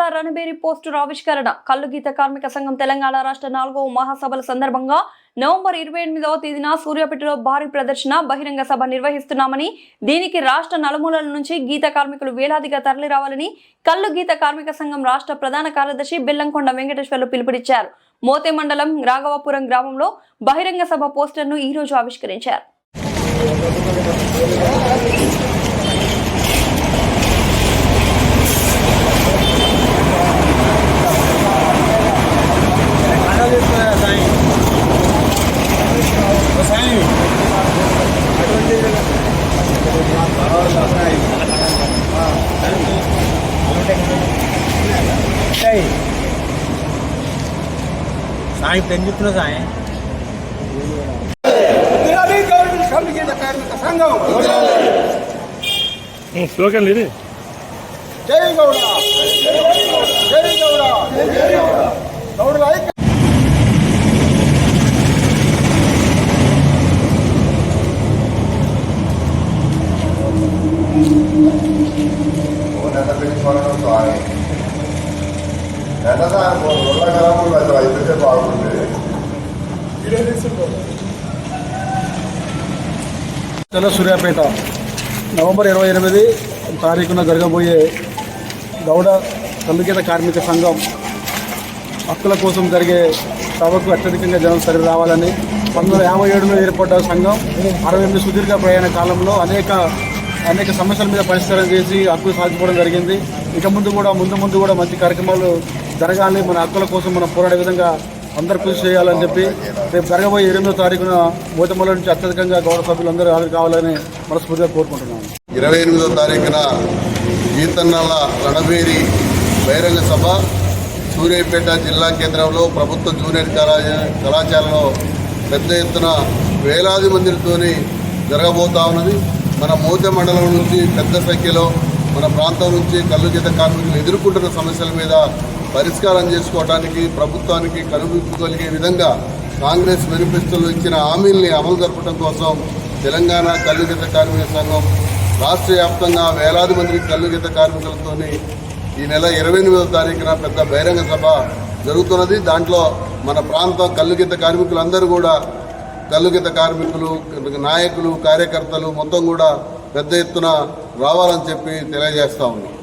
తాళవేరి poster ఆవిష్కరణ. కల్లుగీత కార్మిక సంఘం తెలంగాణ రాష్ట్ర నాలుగవ మహాసభల సందర్భంగా నవంబర్ ఇరవై ఎనిమిదవ తేదీన సూర్యాపేటలో భారీ ప్రదర్శన బహిరంగ సభ నిర్వహిస్తున్నామని దీనికి రాష్ట్ర నలుమూలల నుంచి గీత కార్మికులు వేలాదిగా తరలిరావాలని కల్లు గీత కార్మిక సంఘం రాష్ట్ర ప్రధాన కార్యదర్శి బెల్లంకొండ వెంకటేశ్వర్లు పిలుపునిచ్చారు. మోతే మండలం రాఘవాపురం గ్రామంలో బహిరంగ సభ పోస్టర్ను ఈ రోజు ఆవిష్కరించారు. సాయి ఇప్పుడు ఏం చెప్తున్నా సాయి జిల్లాని గవర్నమెంట్ కమిటీ కార్మిక సంఘం స్లోగన్ ఇది జై గౌడ జై గౌడ గౌడ సూర్యాపేట. నవంబర్ ఇరవై ఎనిమిది తారీఖున జరగబోయే గౌడ కల్లుగీత కార్మిక సంఘం హక్కుల కోసం జరిగే సభకు అత్యధికంగా జనం సరి రావాలని పంతొమ్మిది వందల యాభై ఏడులో ఏర్పడ్డ సంఘం అరవై ఎనిమిది సుదీర్ఘ ప్రయాణ కాలంలో అనేక అనేక సమస్యల మీద పరిష్కారం చేసి హక్కులు సాధించుకోవడం జరిగింది. ఇక ముందు కూడా ముందు ముందు కూడా మంచి కార్యక్రమాలు జరగాలి మన హక్కుల కోసం మనం పోరాడే విధంగా అందరు కృషి చేయాలని చెప్పి రేపు జరగబోయే ఎనిమిదో తారీఖున మూతమల్ల నుంచి అత్యధికంగా గౌరవ సభ్యులు అందరూ హాజరు కావాలని మనస్ఫూర్తిగా కోరుకుంటున్నాను ఇరవై ఎనిమిదో తారీఖున గీతన్నాల రణబేరి బహిరంగ సభ సూర్యాపేట జిల్లా కేంద్రంలో ప్రభుత్వ జూనియర్ కళాశాల కళాశాలలో పెద్ద ఎత్తున వేలాది మందితోని జరగబోతా ఉన్నది. మన మూత మండలం నుంచి పెద్ద సంఖ్యలో మన ప్రాంతం నుంచి కళ్ళు చేత కార్మికులు ఎదుర్కొంటున్న సమస్యల మీద పరిష్కారం చేసుకోవడానికి ప్రభుత్వానికి కనుగొలిగే విధంగా కాంగ్రెస్ మేనిఫెస్టోలో ఇచ్చిన హామీల్ని అమలు జరపడం కోసం తెలంగాణ కల్లుగిత కార్మిక సంఘం రాష్ట్ర వ్యాప్తంగా వేలాది మంది కల్లుగీత కార్మికులతోని ఈ నెల ఇరవై ఎనిమిదవ తారీఖున పెద్ద బహిరంగ సభ జరుగుతున్నది. దాంట్లో మన ప్రాంతం కల్లుగీత కార్మికులందరూ కూడా కల్లుగిత కార్మికులు నాయకులు కార్యకర్తలు మొత్తం కూడా పెద్ద ఎత్తున రావాలని చెప్పి తెలియజేస్తా ఉన్నాం.